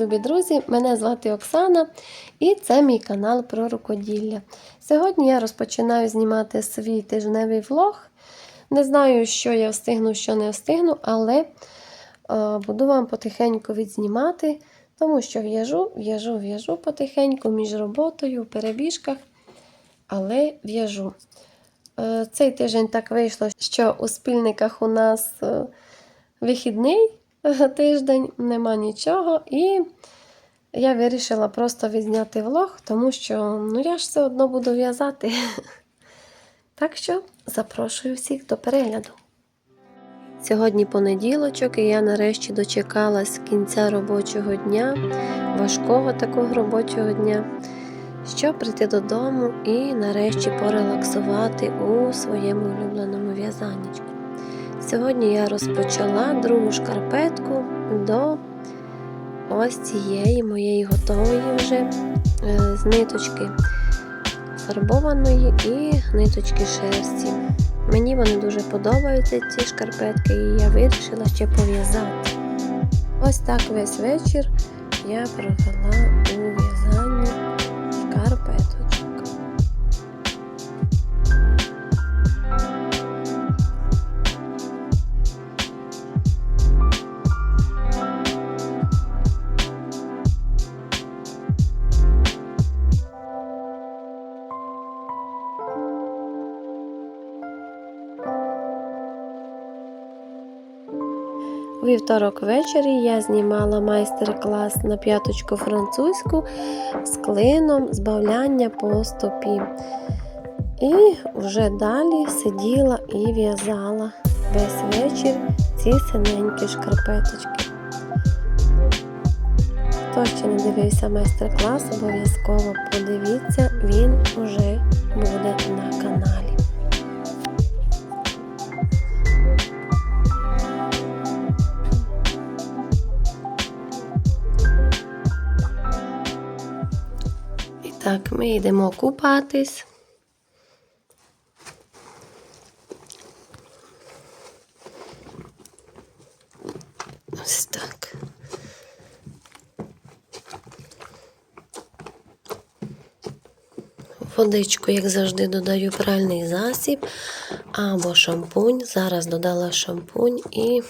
любі друзі! Мене звати Оксана і це мій канал про рукоділля. Сьогодні я розпочинаю знімати свій тижневий влог. Не знаю, що я встигну, що не встигну, але е, буду вам потихеньку відзнімати, тому що в'яжу, в'яжу, в'яжу потихеньку між роботою, в перебіжках, але в'яжу. Е, цей тиждень так вийшло, що у спільниках у нас е, вихідний тиждень, нема нічого. І я вирішила просто відзняти влог, тому що ну, я ж все одно буду в'язати. Так що запрошую всіх до перегляду. Сьогодні понеділочок, і я нарешті дочекалась кінця робочого дня, важкого такого робочого дня, щоб прийти додому і нарешті порелаксувати у своєму улюбленому в'язаннячку. Сьогодні я розпочала другу шкарпетку до ось цієї моєї готової вже е, з ниточки фарбованої і ниточки шерсті. Мені вони дуже подобаються, ці шкарпетки, і я вирішила ще пов'язати. Ось так весь вечір я провела вівторок ввечері я знімала майстер-клас на п'яточку французьку з клином збавляння по стопі. І вже далі сиділа і в'язала весь вечір ці синенькі шкарпеточки. Хто ще не дивився майстер-клас, обов'язково подивіться, він уже буде на каналі. Так, ми йдемо купатись. Ось так. Водичку, як завжди, додаю пральний засіб або шампунь. Зараз додала шампунь і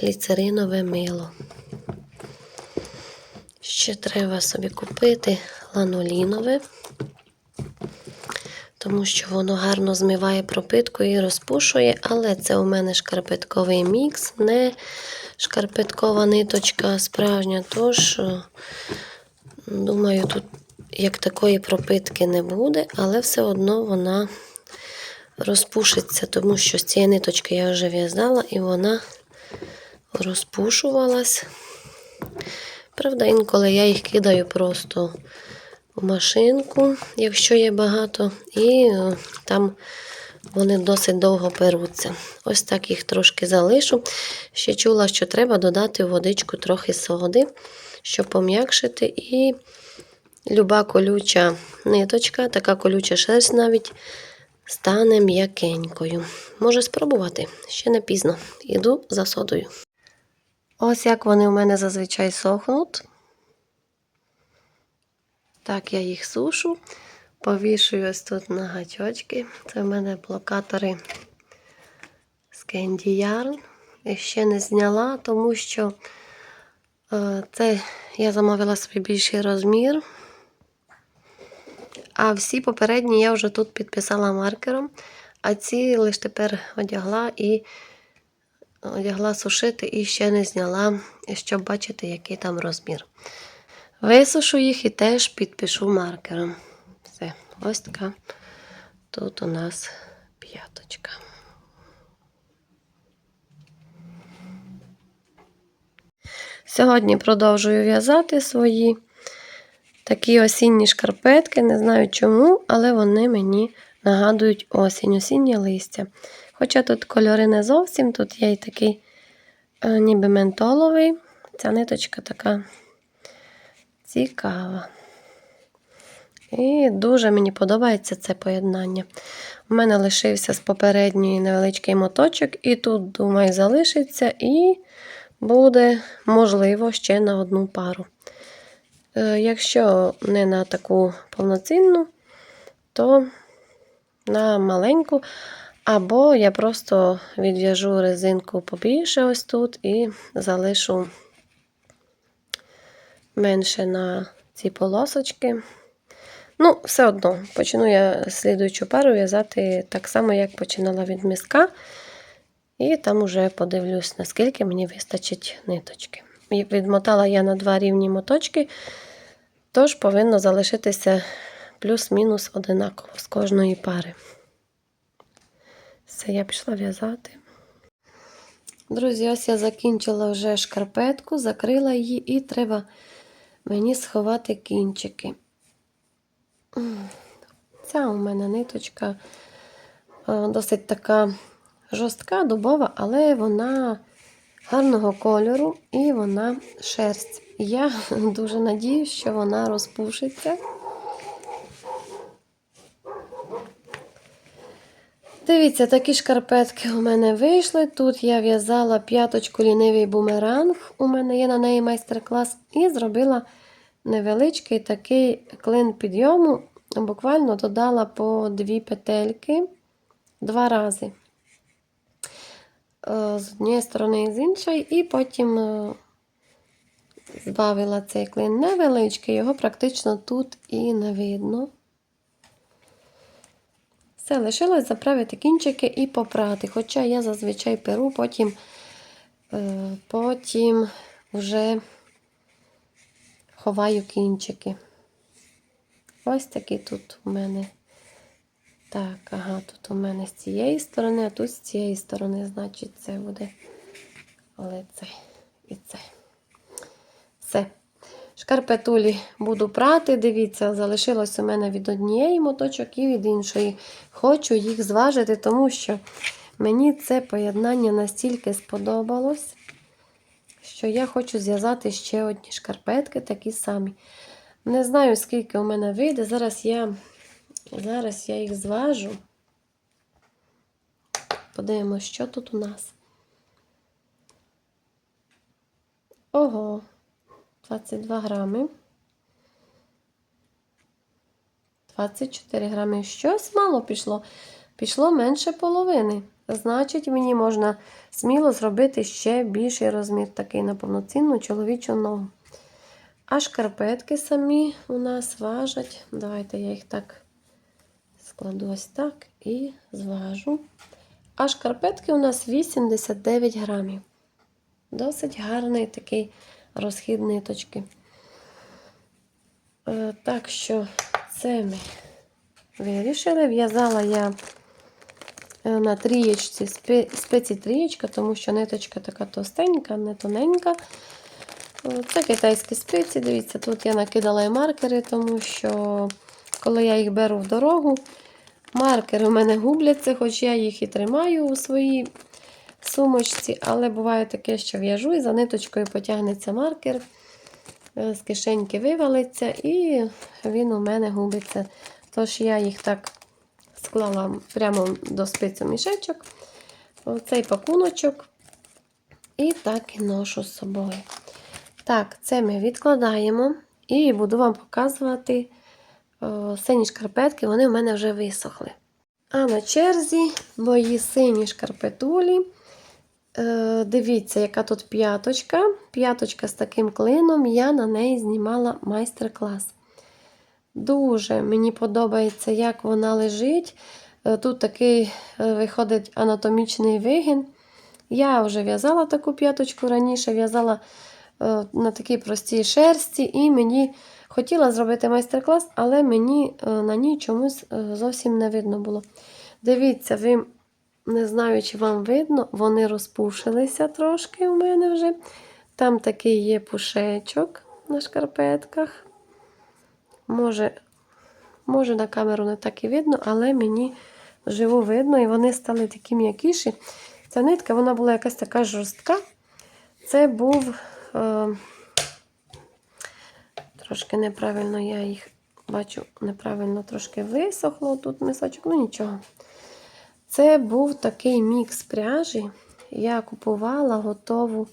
гліцеринове мило. Ще треба собі купити ланолінове, тому що воно гарно змиває пропитку і розпушує, але це у мене шкарпетковий мікс, не шкарпеткова ниточка справжня. Тож, е, думаю, тут як такої пропитки не буде, але все одно вона розпушиться, тому що з цієї ниточки я вже в'язала і вона розпушувалась. Правда, інколи я їх кидаю просто машинку, якщо є багато, і е, там вони досить довго перуться. Ось так їх трошки залишу. Ще чула, що треба додати в водичку трохи соди, щоб пом'якшити. І люба колюча ниточка, така колюча шерсть навіть стане м'якенькою. Може спробувати, ще не пізно. Іду за содою. Ось як вони у мене зазвичай сохнуть. Так, я їх сушу, повішую ось тут на гачочки. Це в мене блокатори з Candy Yarn. Я ще не зняла, тому що е, це я замовила собі більший розмір. А всі попередні я вже тут підписала маркером, а ці лише тепер одягла і одягла сушити і ще не зняла, щоб бачити, який там розмір. Висушу їх і теж підпишу маркером. Все, ось така тут у нас п'яточка. Сьогодні продовжую в'язати свої такі осінні шкарпетки. Не знаю чому, але вони мені нагадують осінь, осіннє листя. Хоча тут кольори не зовсім, тут є і такий е, ніби ментоловий. Ця ниточка така цікава. І дуже мені подобається це поєднання. У мене лишився з попередньої невеличкий моточок, і тут, думаю, залишиться. І буде, можливо, ще на одну пару. Е, Якщо не на таку повноцінну, то на маленьку, або я просто відв'яжу резинку побільше ось тут і залишу менше на ці полосочки. Ну, все одно, почну я слідуючу пару в'язати так само, як починала від миска. І там уже подивлюсь, наскільки мені вистачить ниточки. Відмотала я на два рівні моточки, тож повинно залишитися плюс-мінус одинаково з кожної пари. Все, я пішла в'язати. Друзі, ось я закінчила вже шкарпетку, закрила її, і треба мені сховати кінчики. Ця у мене ниточка е, досить така жорстка, дубова, але вона гарного кольору і вона шерсть. Я дуже надіюсь, що вона розпушиться. Дивіться, такі шкарпетки у мене вийшли. Тут я в'язала п'яточку лінивий бумеранг. У мене є на неї майстер-клас, і зробила невеличкий такий клин підйому. Буквально додала по дві петельки два рази. Е, З однієї сторони і з іншої, і потім е, збавила цей клин невеличкий, його практично тут і не видно. Все, лишилось заправити кінчики і попрати. Хоча я зазвичай перу, потім, е, потім вже ховаю кінчики. Ось такі тут у мене. Так, ага, тут у мене з цієї сторони, а тут з цієї сторони, значить, це буде лице і це. Все. Шкарпетулі буду прати. Дивіться, залишилось у мене від однієї моточок і від іншої. Хочу їх зважити, тому що мені це поєднання настільки сподобалось, що я хочу зв'язати ще одні шкарпетки, такі самі. Не знаю, скільки у мене вийде. Зараз я, зараз я їх зважу. Подивимось, що тут у нас. Ого, 22 грами. 24 грами. Щось мало пішло. Пішло менше половини. Значить, мені можна сміло зробити ще більший розмір, такий на повноцінну чоловічу ногу. А шкарпетки самі у нас важать. Давайте я їх так складу ось так і зважу. А шкарпетки у нас 89 грамів. Досить гарний такий розхід ниточки. Е, Так що це ми вирішили. В'язала я на трієчці спеці трієчка, тому що ниточка така товстенька, не тоненька. Це китайські спиці. Дивіться, тут я накидала і маркери, тому що коли я їх беру в дорогу, маркери у мене губляться, хоч я їх і тримаю у своїй сумочці, але буває таке, що в'яжу і за ниточкою потягнеться маркер, е, з кишеньки вивалиться, і він у мене губиться. Тож я їх так склала прямо до спицю мішечок, оцей пакуночок, і так і ношу з собою. Так, це ми відкладаємо і буду вам показувати о, сині шкарпетки, вони в мене вже висохли. А на черзі мої сині шкарпетулі. Е, Дивіться, яка тут п'яточка. П'яточка з таким клином, я на неї знімала майстер-клас. Дуже мені подобається, як вона лежить. Е, Тут такий е, виходить анатомічний вигін. Я вже в'язала таку п'яточку раніше, в'язала е, на такій простій шерсті, і мені хотіла зробити майстер-клас, але мені на ній чомусь зовсім не видно було. Дивіться, ви, не знаю, чи вам видно, вони розпушилися трошки у мене вже. Там такий є пушечок на шкарпетках. Може, може, на камеру не так і видно, але мені живу видно, і вони стали такі м'якіші. Ця нитка вона була якась така жорстка. Це був е, трошки неправильно, я їх бачу, неправильно трошки висохло тут мисочок, ну нічого. Це був такий мікс пряжі. Я купувала готову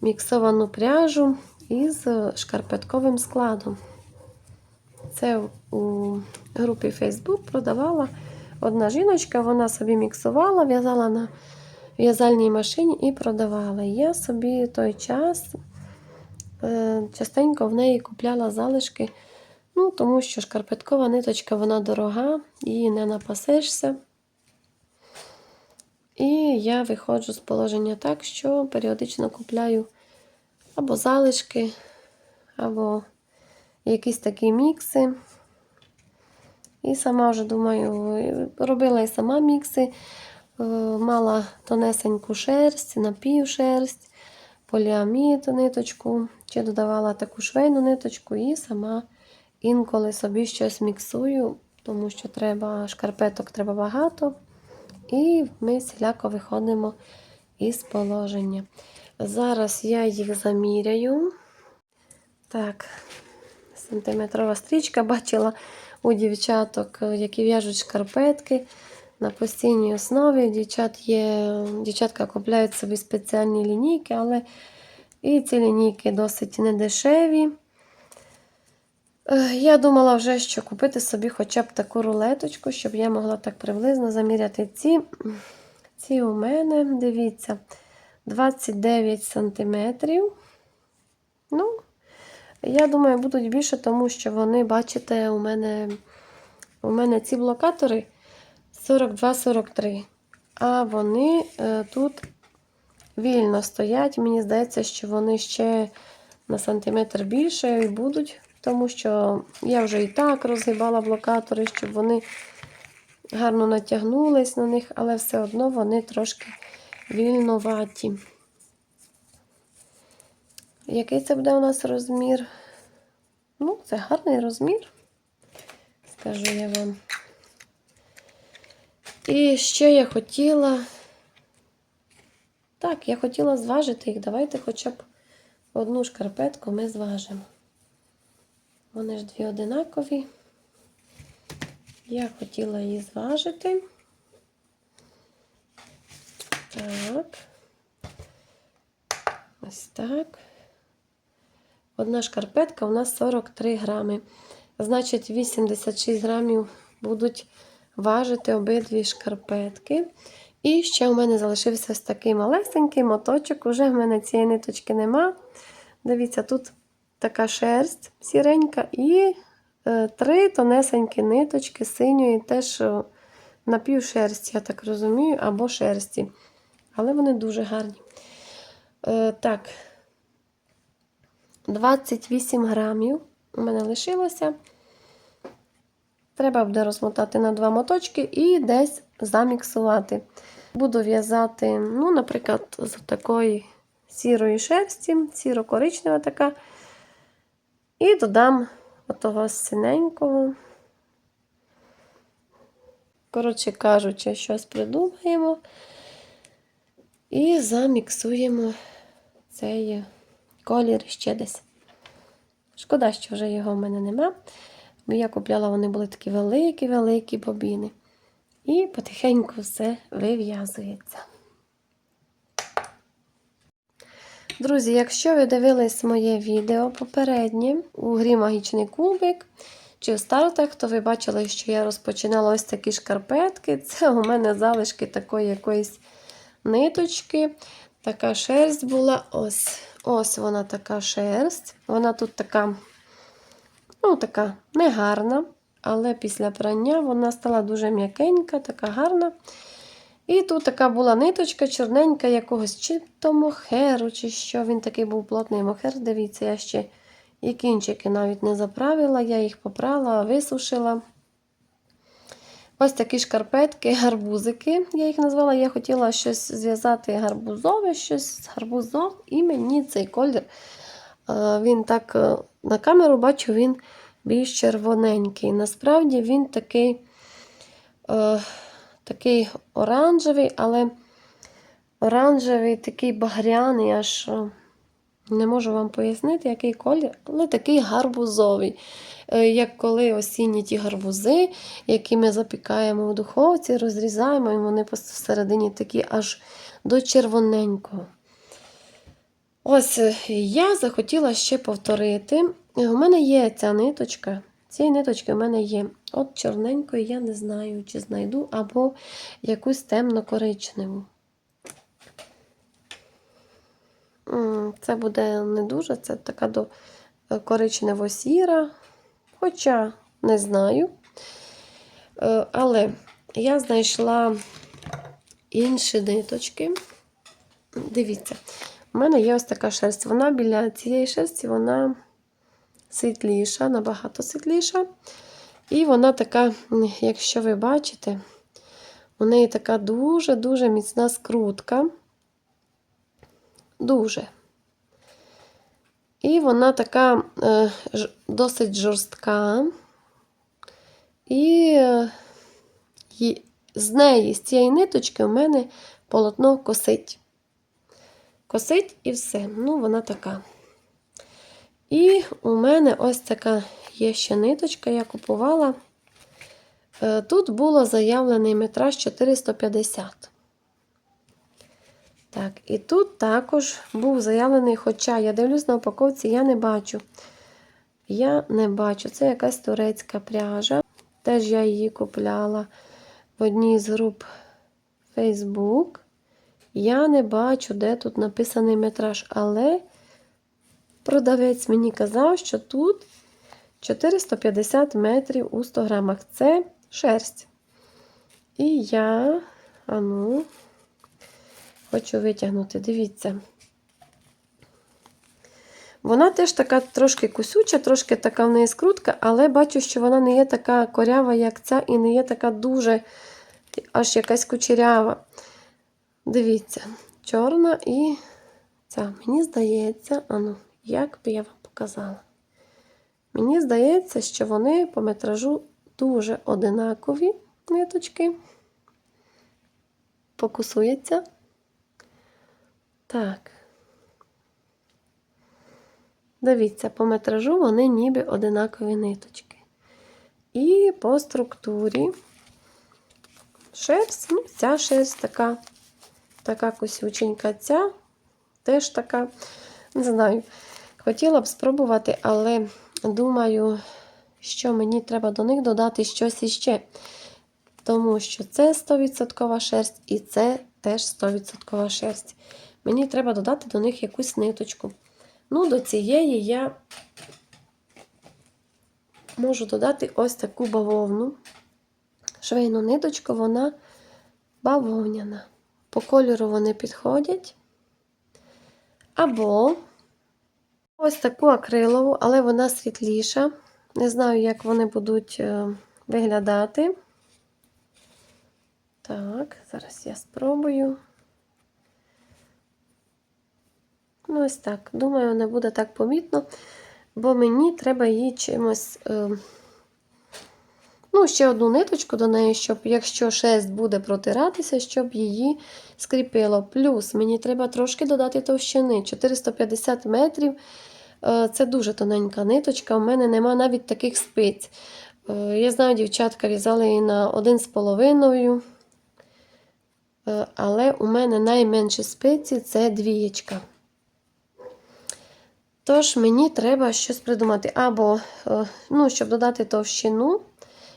міксовану пряжу із шкарпетковим складом. Це у групі Facebook продавала одна жіночка, вона собі міксувала, в'язала на в'язальній машині і продавала. Я собі той час е, частенько в неї купляла залишки, ну, тому що шкарпеткова ниточка вона дорога, її не напасешся. І я виходжу з положення так, що періодично купляю або залишки, або якісь такі мікси. І сама вже думаю, робила і сама мікси, е, мала тонесеньку шерсть, напівшерсть, поліамід ниточку, чи додавала таку швейну ниточку і сама інколи собі щось міксую, тому що треба шкарпеток треба багато. І ми всіляко виходимо із положення. Зараз я їх заміряю. Так, сантиметрова стрічка бачила у дівчаток, які в'яжуть шкарпетки на постійній основі. Дівчат є, дівчатка купляють собі спеціальні лінійки, але і ці лінійки досить недешеві. Е, Я думала вже, що купити собі хоча б таку рулеточку, щоб я могла так приблизно заміряти ці. Ці у мене, дивіться, 29 сантиметрів. Ну, я думаю, будуть більше, тому що вони, бачите, у мене у мене ці блокатори 42-43. А вони е, тут вільно стоять. Мені здається, що вони ще на сантиметр більше будуть, тому що я вже і так розгибала блокатори, щоб вони гарно натягнулись на них, але все одно вони трошки вільноваті. Який це буде у нас розмір? Ну, це гарний розмір, скажу я вам. І ще я хотіла. Так, я хотіла зважити їх. Давайте хоча б одну шкарпетку ми зважимо. Вони ж дві одинакові. Я хотіла її зважити. Так. Ось так. Одна шкарпетка у нас 43 грами. Значить, 86 грамів будуть важити обидві шкарпетки. І ще у мене залишився ось такий малесенький моточок. Уже в мене цієї ниточки нема. Дивіться, тут така шерсть сіренька і е, три тонесенькі ниточки синьої, теж е, напівшерсті, я так розумію, або шерсті. Але вони дуже гарні. Е, так, 28 грамів у мене лишилося. Треба буде розмотати на два моточки і десь заміксувати. Буду в'язати, ну, наприклад, з такої сірої шерсті, сіро-коричнева така. І додам отого синенького. Коротше кажучи, щось придумаємо. І заміксуємо цей колір ще десь. Шкода, що вже його в мене нема. Бо я купляла, вони були такі великі-великі бобіни. І потихеньку все вив'язується. Друзі, якщо ви дивились моє відео попереднє у грі Магічний кубик чи в стартах, то ви бачили, що я розпочинала ось такі шкарпетки. Це у мене залишки такої якоїсь ниточки. Така шерсть була. Ось ось вона така шерсть. Вона тут така, ну, така негарна, але після прання вона стала дуже м'якенька, така гарна. І тут така була ниточка чорненька якогось чи то мохеру, чи що. Він такий був плотний мохер. Дивіться, я ще і кінчики навіть не заправила, я їх попрала, висушила. Ось такі шкарпетки, гарбузики, я їх назвала. Я хотіла щось зв'язати гарбузове, щось з гарбузом, і мені цей колір, він так е, на камеру бачу, він більш червоненький. Насправді він такий е, такий оранжевий, але оранжевий, такий багряний, аж е, не можу вам пояснити, який колір, але такий гарбузовий. Е, Як коли осінні ті гарбузи, які ми запікаємо у духовці, розрізаємо, і вони всередині такі аж до червоненького. Ось е, я захотіла ще повторити. Е, У мене є ця ниточка. Цієї ниточки у мене є. От чорненької я не знаю, чи знайду, або якусь темно-коричневу. Це буде не дуже, це така до коричнево-сіра. Хоча не знаю. Е, Але я знайшла інші ниточки. Дивіться, у мене є ось така шерсть. Вона біля цієї шерсті вона світліша, набагато світліша. І вона така, якщо ви бачите, у неї така дуже-дуже міцна скрутка. Дуже. І вона така е, досить жорстка. І е, з неї, з цієї ниточки, у мене полотно косить. Косить і все. Ну, вона така. І у мене ось така є ще ниточка, я купувала. Е, Тут було заявлений метраж 450. Так, і тут також був заявлений, хоча я дивлюсь на упаковці, я не бачу. Я не бачу. Це якась турецька пряжа. Теж я її купляла в одній з груп Facebook. Я не бачу, де тут написаний метраж, але продавець мені казав, що тут 450 метрів у 100 грамах. Це шерсть. І я, а ну, хочу витягнути, дивіться. Вона теж така трошки кусюча, трошки така в неї скрутка, але бачу, що вона не є така корява, як ця, і не є така дуже аж якась кучерява. Дивіться, чорна і ця. Мені здається, ану, як би я вам показала. Мені здається, що вони по метражу дуже одинакові ниточки. Покусується. Так. Дивіться, по метражу вони ніби одинакові ниточки. І по структурі шерсть, ну, ця шерсть така, така косюченька, ця теж така, не знаю, хотіла б спробувати, але думаю, що мені треба до них додати щось іще. Тому що це 100% шерсть і це теж 100% шерсть. Мені треба додати до них якусь ниточку. Ну, до цієї я можу додати ось таку бавовну. Швейну ниточку, вона бавовняна. По кольору вони підходять. Або ось таку акрилову, але вона світліша. Не знаю, як вони будуть е, виглядати. Так, зараз я спробую. Ну, ось так. Думаю, не буде так помітно, бо мені треба її чимось. Е, ну, ще одну ниточку до неї, щоб, якщо шерсть буде протиратися, щоб її скріпило. Плюс мені треба трошки додати товщини. 450 метрів. Е, це дуже тоненька ниточка. У мене нема навіть таких спиць. Е, я знаю, дівчатка в'язали її на 1,5. Е, але у мене найменші спиці це двієчка. Тож мені треба щось придумати. Або, е, ну, щоб додати товщину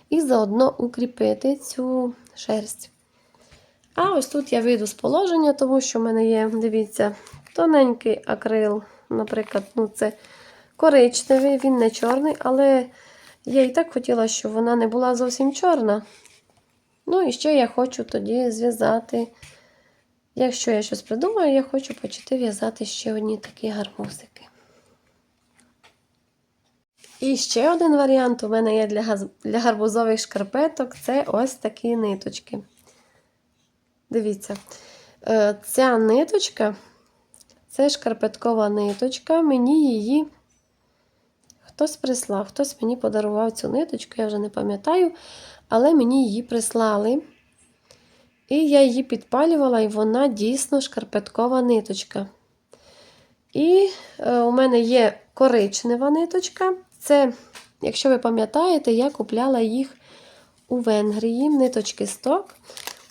і заодно укріпити цю шерсть. А ось тут я вийду з положення, тому що в мене є, дивіться, тоненький акрил, наприклад, ну це коричневий, він не чорний, але я і так хотіла, щоб вона не була зовсім чорна. Ну, і ще я хочу тоді зв'язати. Якщо я щось придумаю, я хочу почати в'язати ще одні такі гарбузики. І ще один варіант у мене є для, для гарбузових шкарпеток це ось такі ниточки. Дивіться, Е, ця ниточка це шкарпеткова ниточка. Мені її хтось прислав, хтось мені подарував цю ниточку, я вже не пам'ятаю, але мені її прислали. І я її підпалювала, і вона дійсно шкарпеткова ниточка. І е, у мене є коричнева ниточка. Це, якщо ви пам'ятаєте, я купляла їх у Венгрії, ниточки сток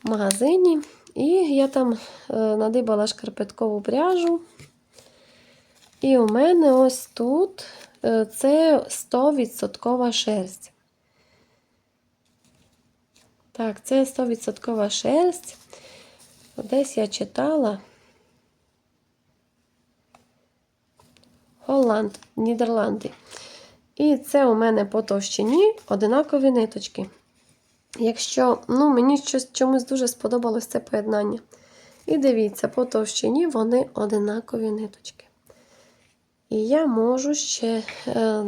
в магазині. І я там е, надибала шкарпеткову пряжу. І у мене ось тут е, це 100% шерсть. Так, це 100% шерсть. Десь я читала. Голланд, Нідерланди. І це у мене по товщині одинакові ниточки. Якщо, ну, мені щось чомусь дуже сподобалось це поєднання. І дивіться, по товщині вони одинакові ниточки. І я можу ще е,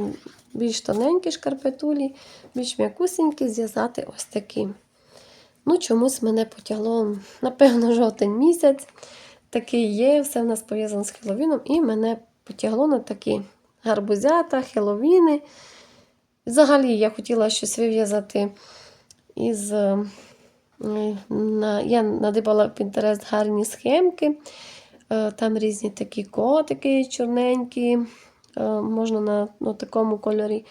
більш тоненькі шкарпетулі, більш м'якусенькі зв'язати ось такі. Ну, чомусь мене потягло, напевно, жовтень місяць. Такий є, все в нас пов'язано з Хеллоуіном, і мене потягло на такі гарбузята, хеловіни. Взагалі, я хотіла щось вив'язати із. е, Я надибала в Pinterest гарні схемки. Е, Там різні такі котики чорненькі. Е, Можна на, на такому кольорі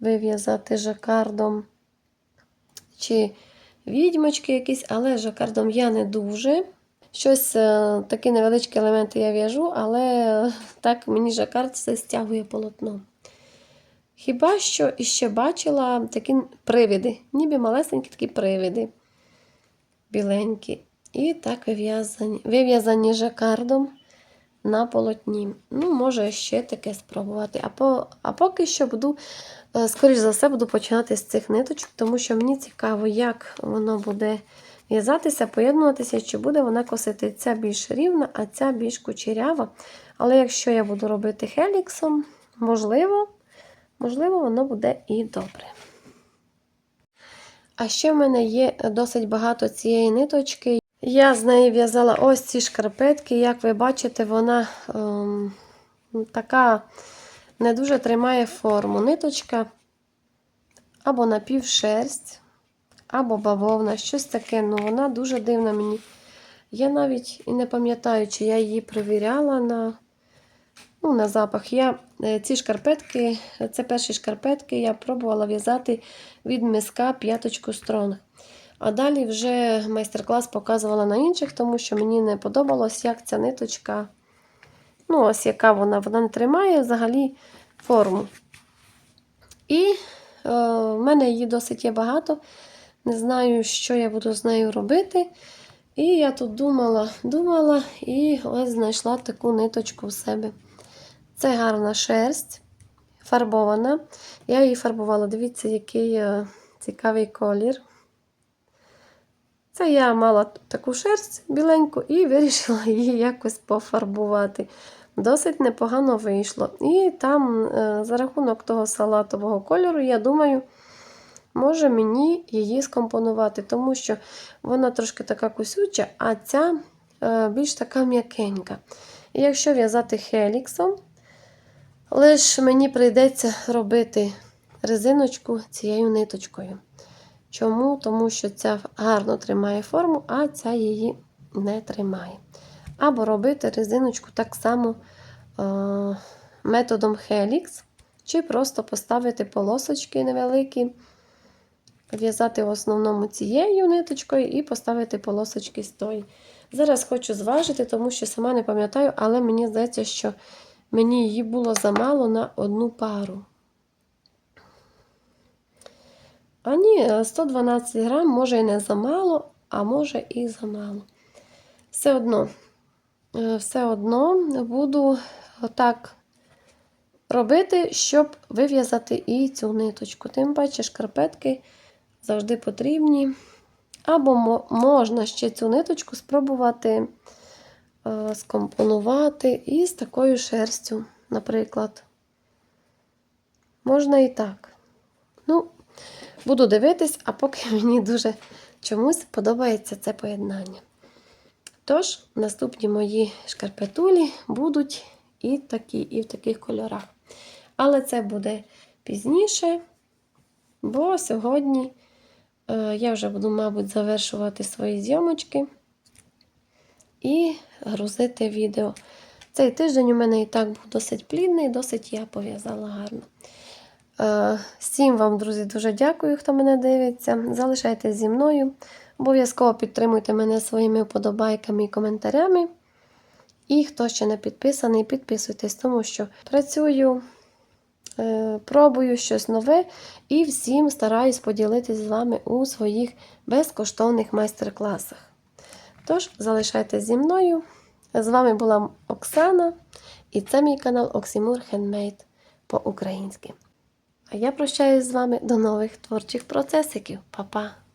вив'язати жакардом. Чи відьмочки якісь, але жакардом я не дуже. Щось е, такі невеличкі елементи я в'яжу, але так мені жакард все стягує полотно. Хіба що іще бачила такі привиди, ніби малесенькі такі привиди біленькі. І так вив'язані вив'язані жакардом на полотні. Ну, може, ще таке спробувати. А, по, а поки що буду, е, скоріш за все, буду починати з цих ниточок, тому що мені цікаво, як воно буде в'язатися, поєднуватися, чи буде вона косити. Ця більш рівна, а ця більш кучерява. Але якщо я буду робити хеліксом, можливо, можливо, воно буде і добре. А ще в мене є досить багато цієї ниточки. Я з неї в'язала ось ці шкарпетки. Як ви бачите, вона ем, така не дуже тримає форму. Ниточка або напівшерсть, або бавовна, щось таке. Ну, вона дуже дивна мені. Я навіть і не пам'ятаю, чи я її перевіряла на ну, на запах. Я е, ці шкарпетки, це перші шкарпетки, я пробувала в'язати від миска п'яточку стронг. А далі вже майстер-клас показувала на інших, тому що мені не подобалось, як ця ниточка, ну, ось яка вона, вона не тримає взагалі форму. І е, в мене її досить є багато. Не знаю, що я буду з нею робити. І я тут думала, думала і ось знайшла таку ниточку в себе. Це гарна шерсть, фарбована. Я її фарбувала. Дивіться, який е, цікавий колір. Це я мала таку шерсть біленьку і вирішила її якось пофарбувати. Досить непогано вийшло. І там, е, за рахунок того салатового кольору, я думаю, може мені її скомпонувати, тому що вона трошки така кусюча, а ця е, більш така м'якенька. І якщо в'язати хеліксом, лише мені прийдеться робити резиночку цією ниточкою. Чому? Тому що ця гарно тримає форму, а ця її не тримає. Або робити резиночку так само е- методом Helix, чи просто поставити полосочки невеликі, в'язати в основному цією ниточкою і поставити полосочки з тої. Зараз хочу зважити, тому що сама не пам'ятаю, але мені здається, що мені її було замало на одну пару. А ні, 112 грам, може і не замало, а може і замало. Все одно, е, все одно буду так робити, щоб вив'язати і цю ниточку. Тим паче шкарпетки завжди потрібні. Або можна ще цю ниточку спробувати е, скомпонувати із такою шерстю, наприклад. Можна і так. Ну, Буду дивитись, а поки мені дуже чомусь подобається це поєднання. Тож, наступні мої шкарпетулі будуть і такі, і в таких кольорах. Але це буде пізніше, бо сьогодні я вже буду, мабуть, завершувати свої зйомочки і грузити відео. Цей тиждень у мене і так був досить плідний, досить я пов'язала гарно. Е, всім вам, друзі, дуже дякую, хто мене дивиться. Залишайтесь зі мною. Обов'язково підтримуйте мене своїми вподобайками і коментарями. І хто ще не підписаний, підписуйтесь, тому що працюю, е, пробую щось нове і всім стараюсь поділитися з вами у своїх безкоштовних майстер-класах. Тож, залишайтеся зі мною. З вами була Оксана, і це мій канал Оксимур Handmade по-українськи. А я прощаюсь з вами до нових творчих процесиків. Па-па!